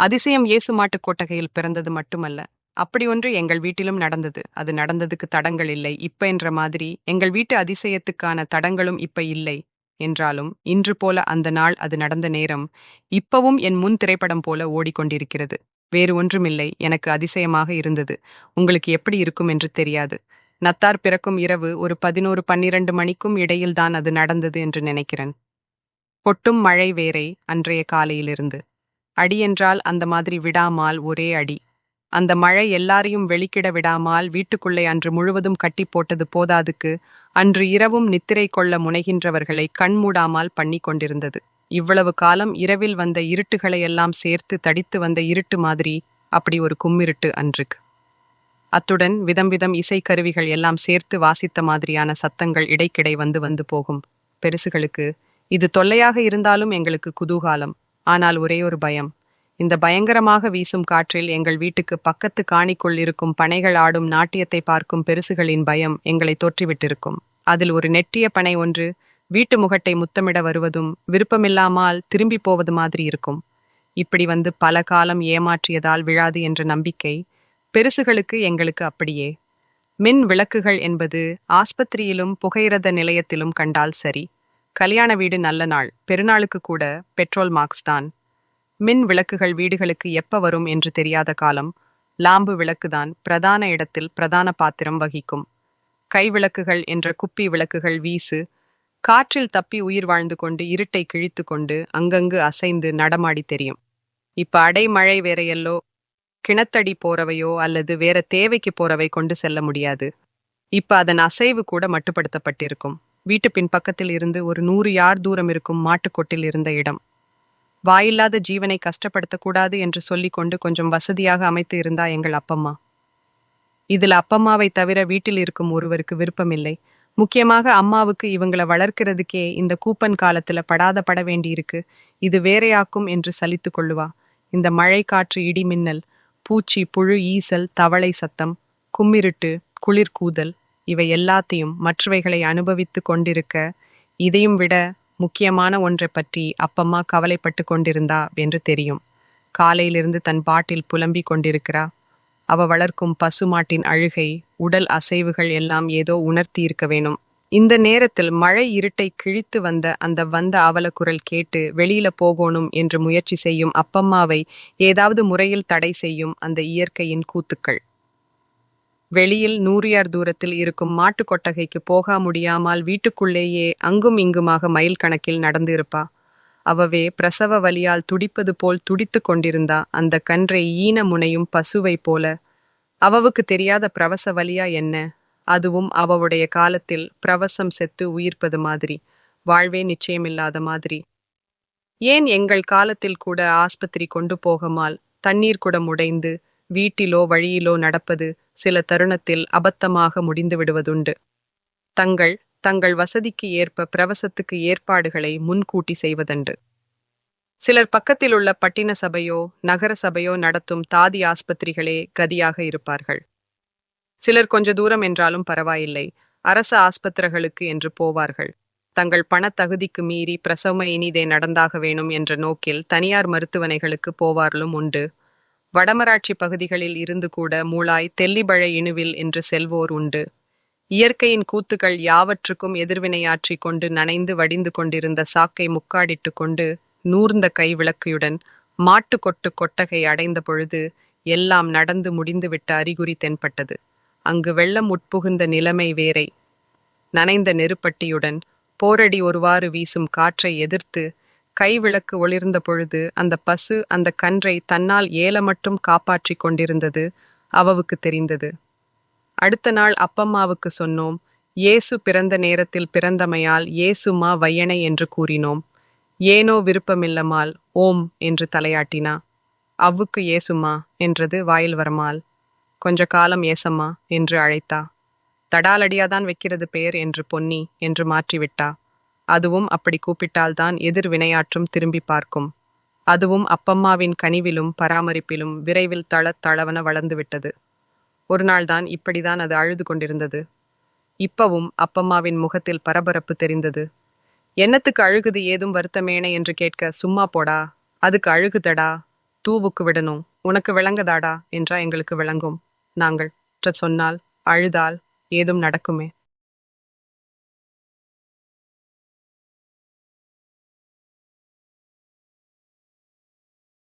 அதிசயம் இயேசு மாட்டுக் கொட்டகையில் பிறந்தது மட்டுமல்ல அப்படி ஒன்று எங்கள் வீட்டிலும் நடந்தது. அது நடந்ததுக்கு தடங்கள் இல்லை. இப்ப என்ற மாதிரி எங்கள் வீட்டு அதிசயத்துக்கான தடங்களும் இப்ப இல்லை என்றாலும் இன்று போல அந்த நாள் அது நடந்த நேரம் இப்பவும் என் முன் திரைப்படம் போல ஓடிக்கொண்டிருக்கிறது. வேறு ஒன்றுமில்லை. எனக்கு அதிசயமாக இருந்தது. உங்களுக்கு எப்படி இருக்கும் என்று தெரியாது. நத்தார் பிறக்கும் இரவு ஒரு பதினோரு பன்னிரண்டு மணிக்கும் இடையில்தான் அது நடந்தது என்று நினைக்கிறேன். பொட்டும் மழை வேறே அன்றைய காலையிலிருந்து. அடியென்றால் அந்த மாதிரி விடாமால் ஒரே அடி. அந்த மழை எல்லாரையும் வெளிக்கிட விடாமால் வீட்டுக்குள்ளே அன்று முழுவதும் கட்டி போட்டது போதாதுக்கு அன்று இரவும் நித்திரை கொள்ள முனைகின்றவர்களை கண்மூடாமல் பண்ணி கொண்டிருந்தது. இவ்வளவு காலம் இரவில் வந்த இருட்டுகளை எல்லாம் சேர்த்து தடித்து வந்த இருட்டு மாதிரி அப்படி ஒரு கும்மிருட்டு அன்றுக்கு. அத்துடன் விதம் விதம் இசைக்கருவிகள் எல்லாம் சேர்த்து வாசித்த மாதிரியான சத்தங்கள் இடைக்கிடை வந்து வந்து போகும். பெருசுகளுக்கு இது தொல்லையாக இருந்தாலும் எங்களுக்கு குதூகாலம். ஆனால் ஒரே ஒரு பயம். இந்த பயங்கரமாக வீசும் காற்றில் எங்கள் வீட்டுக்கு பக்கத்து காணிக்குள் இருக்கும் பனைகள் ஆடும் நாட்டியத்தை பார்க்கும் பெருசுகளின் பயம் எங்களை தோற்றிவிட்டிருக்கும். அதில் ஒரு நெட்டிய பனை ஒன்று வீட்டு முகட்டை முத்தமிட வருவதும் விருப்பமில்லாமல் திரும்பி போவது மாதிரி இருக்கும். இப்படி வந்து பல காலம் ஏமாற்றியதால் விழாது என்ற நம்பிக்கை பெருசுகளுக்கு எங்களுக்கு அப்படியே. மின் விளக்குகள் என்பது ஆஸ்பத்திரியிலும் புகையிரத நிலையத்திலும் கண்டால் சரி. கல்யாண வீடு நல்ல நாள் பெருநாளுக்கு கூட பெட்ரோல் மார்க்ஸ் தான். மின் விளக்குகள் வீடுகளுக்கு எப்ப வரும் என்று தெரியாத காலம் லாம்பு விளக்குதான் பிரதான இடத்தில் பிரதான பாத்திரம் வகிக்கும். கை விளக்குகள் என்ற குப்பி விளக்குகள் வீசு காற்றில் தப்பி உயிர் வாழ்ந்து கொண்டு இருட்டை கிழித்து கொண்டு அங்கங்கு அசைந்து நடமாடி தெரியும். இப்ப அடைமழை வேற கிணத்தடி போறவையோ அல்லது வேற தேவைக்கு போறவை கொண்டு செல்ல முடியாது. இப்ப அதன் அசைவு கூட மட்டுப்படுத்தப்பட்டிருக்கும். வீட்டு பின்பக்கத்தில் இருந்து ஒரு நூறு யார் தூரம் இருக்கும் மாட்டுக்கொட்டில் இருந்த இடம். வாயில்லாத ஜீவனை கஷ்டப்படுத்தக்கூடாது என்று சொல்லிக்கொண்டு கொஞ்சம் வசதியாக அமைத்து இருந்தா எங்கள் அப்பம்மா. இதுல அப்பம்மாவை தவிர வீட்டில் இருக்கும் ஒருவருக்கு விருப்பமில்லை. முக்கியமாக அம்மாவுக்கு இவங்கள வளர்க்கிறதுக்கே இந்த கூப்பன் காலத்துல படாத பட வேண்டியிருக்கு. இது வேறையாக்கும் என்று சலித்து கொள்ளுவா. இந்த மழை காற்று இடி மின்னல் பூச்சி புழு ஈசல் தவளை சத்தம் கும்மிருட்டு குளிர் கூதல் இவை எல்லாத்தையும் மற்றவைகளை அனுபவித்து கொண்டிருக்க இதையும் விட முக்கியமான ஒன்றை பற்றி அப்பம்மா கவலைப்பட்டு கொண்டிருந்தா என்று தெரியும். காலையிலிருந்து தன் பாட்டில் புலம்பிக் கொண்டிருக்கிறா. அவ வளர்க்கும் பசுமாட்டின் அழுகை உடல் அசைவுகள் எல்லாம் ஏதோ உணர்த்தி இருக்க வேணும். இந்த நேரத்தில் மழை இருட்டை கிழித்து வந்த அந்த வந்த அவலக்குரல் கேட்டு வெளியில போகணும் என்று முயற்சி செய்யும் அப்பம்மாவை ஏதாவது முறையில் தடை செய்யும் அந்த இயற்கையின் கூத்துக்கள். வெளியில் நூறியார் தூரத்தில் இருக்கும் மாட்டு கொட்டகைக்கு போக முடியாமல் வீட்டுக்குள்ளேயே அங்கும் இங்குமாக மைல் கணக்கில் நடந்திருப்பா. அவவே பிரசவ வலியால் துடிப்பது போல் துடித்து கொண்டிருந்தா அந்த கன்றை ஈன முனையும் பசுவை போல. அவவுக்கு தெரியாத பிரவச வலியா என்ன? அதுவும் அவவுடைய காலத்தில் பிரவசம் செத்து உயிர்ப்பது மாதிரி. வாழ்வே நிச்சயமில்லாத மாதிரி. ஏன் எங்கள் காலத்தில் கூட ஆஸ்பத்திரி கொண்டு போகமால்? தண்ணீர் குடம் உடைந்து வீட்டிலோ வழியிலோ நடப்பது சில தருணத்தில் அபத்தமாக முடிந்து விடுவதுண்டு தங்கள் தங்கள் வசதிக்கு ஏற்ப பிரவசத்துக்கு ஏற்பாடுகளை முன்கூட்டி செய்வதண்டு. சிலர் பக்கத்தில் உள்ள பட்டின சபையோ நகர சபையோ நடத்தும் தாதி ஆஸ்பத்திரிகளே கதியாக இருப்பார்கள். சிலர் கொஞ்ச தூரம் என்றாலும் பரவாயில்லை. அரச ஆஸ்பத்திரிகளுக்கு என்று போவார்கள். தங்கள் பணத்தகுதிக்கு மீறி பிரசவ இனிதே நடந்தாக வேணும் என்ற நோக்கில் தனியார் மருத்துவனைகளுக்கு போவார்களும் உண்டு. வடமராட்சி பகுதிகளில் இருந்து கூட மூளாய் தெல்லிபழை இணுவில் என்று செல்வோர் உண்டு. இயற்கையின் கூத்துகள் யாவற்றுக்கும் எதிர்வினையாற்றி கொண்டு நனைந்து வடிந்து கொண்டிருந்த சாக்கை முக்காடிட்டு கொண்டு நூர்ந்த கை விளக்கையுடன் மாட்டு கொட்டு கொட்டகை அடைந்த பொழுது எல்லாம் நடந்து முடிந்துவிட்ட அறிகுறி தென்பட்டது. அங்கு வெள்ளம் உட்புகுந்த நிலைமை வேறை. நனைந்த நெருப்பட்டியுடன் போரடி ஒருவாறு வீசும் காற்றை எதிர்த்து கைவிளக்கு ஒளிர்ந்த பொழுது அந்த பசு அந்த கன்றை தன்னால் ஏல மட்டும் காப்பாற்றி கொண்டிருந்தது அவவுக்கு தெரிந்தது. அடுத்த நாள் அப்பம்மாவுக்கு சொன்னோம் இயேசு பிறந்த நேரத்தில் பிறந்தமையால் இயேசுமா வையனை என்று கூறினோம். ஏனோ விருப்பமில்லமால் ஓம் என்று தலையாட்டினா. அவ்வுக்கு ஏசுமா என்றது வாயில் வரமால். கொஞ்ச காலம் ஏசம்மா என்று அழைத்தா. தடாலடியாதான் வைக்கிறது பெயர் என்று பொன்னி என்று மாற்றிவிட்டா. அதுவும் அப்படி கூப்பிட்டால்தான் எதிர் வினையாற்றும் திரும்பி பார்க்கும். அதுவும் அப்பம்மாவின் கனிவிலும் பராமரிப்பிலும் விரைவில் தள தளவன வளர்ந்து விட்டது. ஒரு நாள்தான் இப்படிதான் அது அழுது கொண்டிருந்தது. இப்பவும் அப்பம்மாவின் முகத்தில் பரபரப்பு தெரிந்தது. என்னத்துக்கு அழுகுது? ஏதும் வருத்தமேனே? என்று கேட்க சும்மா போடா. அதுக்கு அழுகுதடா. தூவுக்கு விடணும். உனக்கு விளங்குதாடா? என்றா எங்களுக்கு விளங்கும். நாங்கள் சொன்னால் அழுதால் ஏதும் நடக்குமே?